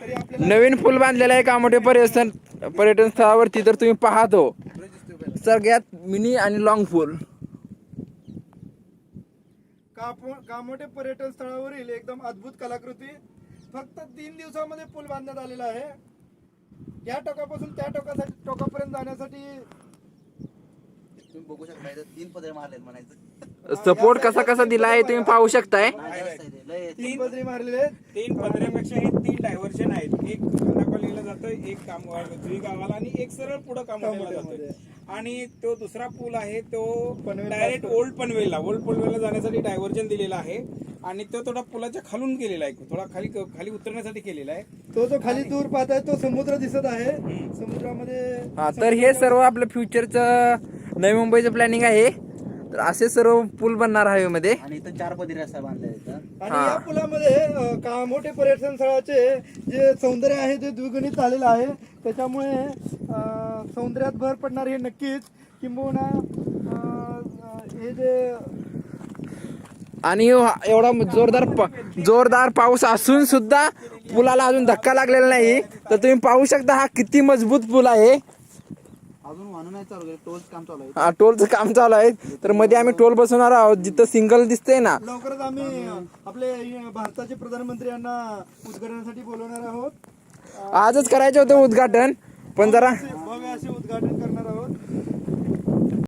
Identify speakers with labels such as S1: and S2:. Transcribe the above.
S1: तरी आपल्याला
S2: नवीन पूल बांधलेला आहे कामोठे पर्यटन पर्यटन स्थळावरती तर तुम्ही पाहतो. सगळ्यात मिनी आणि लॉंग पूल
S1: कामोठे पर्यटन स्थळावरील एकदम अद्भुत कलाकृती फक्त तीन दिवसामध्ये पूल बांधण्यात आलेला आहे. या टोकापासून त्या टोकासाठी टोकापर्यंत जाण्यासाठी
S3: तुम्ही बघू शकता तीन पदरे मारलेत म्हणायचं.
S2: सपोर्ट कसा कसा दिला आहे तुम्ही पाहू शकताय?
S3: आहे आहे.
S1: तीन पदरी मारलेले आहेत.
S4: तीन पदऱ्यापेक्षा हे तीन डायव्हर्शन आहेत. एक खंडाकोलीला जातं एक काम जुई गावाला आणि एक सरळ पुढं. जातं आणि तो दुसरा पूल आहे तो
S1: पनवेल
S4: डायरेक्ट. ओल्ड पनवेलला ओल्ड पनवेलला जाण्यासाठी डायव्हर्जन दिलेला आहे. आणि तो थोडा पुलाच्या खालून गेलेला आहे. थोडा खाली खाली उतरण्यासाठी केलेला आहे.
S1: तो जो खाली दूर पाहताय तो समुद्र दिसत आहे. समुद्रामध्ये
S2: हा तर हे सर्व आपलं फ्युचरचं नवी मुंबईचं प्लॅनिंग आहे. तर असे सर्व पूल बनणार हवेमध्ये
S3: आणि इथं चार पदरी रस्ता बांधलाय इथं.
S1: आणि
S2: हा.
S1: या पुलामध्ये अ, कामोठे पर्यटन स्थळाचे जे सौंदर्य आहे ते द्विगुणित झालेलं आहे. त्याच्यामुळे अ, सौंदर्यात भर पडणार हे नक्कीच. किंबहुना अ, अ, हे जे
S2: आणि हा- एवढा जोरदार प- जोरदार पाऊस असून सुद्धा पुलाला अजून धक्का लागलेला नाही. तर तुम्ही पाहू शकता हा किती मजबूत पूल आहे.
S3: अजून वाहन नाही चालू टोल्स काम चालू आहे.
S2: हा टोलचं काम चालू आहे. तर मध्ये आम्ही टोल बसवणार आहोत जिथं सिंगल दिसतंय ना.
S1: लवकरच आम्ही आपले भारताचे प्रधानमंत्री यांना उद्घाटनासाठी बोलवणार आहोत.
S2: आजच करायचं होतं उद्घाटन पण जरा
S1: भव्य असे उद्घाटन करणार आहोत.